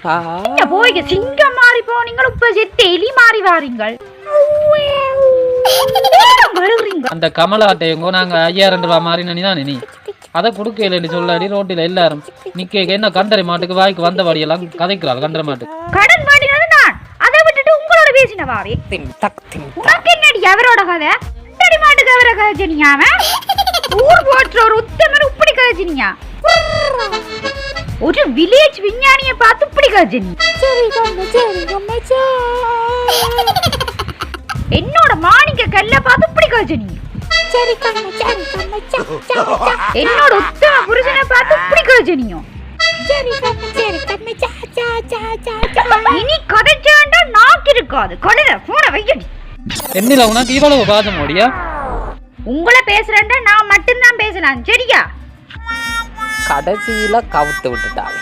என்ன போய்க்க சிங்கம் மாறி போனீங்கள் இப்ப செத்து எலி மாறி வாரீங்கள். அந்த கமலாட்டையங்கோ நாங்க ஐயாயிரம் ரூபாய் மாறி நனி தானே நீ? அதை கொடுக்கலன்னு சொல்லாடி ரோட்டில் எல்லாரும். நிக்க என்ன கண்டரை மாட்டுக்கு வாய்க்கு வந்தபடியெல்லாம் கதைக்கிறாள் கண்டரை மாட்டுக்கு கடன் வாங்கினது நான். அதை விட்டுட்டு உங்களோட பேசின உனக்கு என்னடி அவரோட கதை? என்னடி மாட்டுக்கு அவரை கதைச்சினியாம ஊர் போற்ற ஒரு உத்தமர் இப்படி கதைச்சினியா ஒரு வில்லேஜ் விஞ்ஞானிய பார்த்து இப்படி கதைச்சினி என்னோட மாணிக்க கல்ல பார்த்து இப்படி கதைச்சினி என்னோட உத்தம புருஷனை பார்த்து இப்படி கதைச்சினியும் இனி கதைச்சாண்டா நாக்கு இருக்காது. கழுத போன வையடி. என்னில உனக்கு இவ்வளவு பாசம் ஓடியா? உங்களை பேசுறேன்டா நான் மட்டும்தான் பேசுறேன். சரியா? கடைசியில் கவுத்து விட்டுட்டாங்க.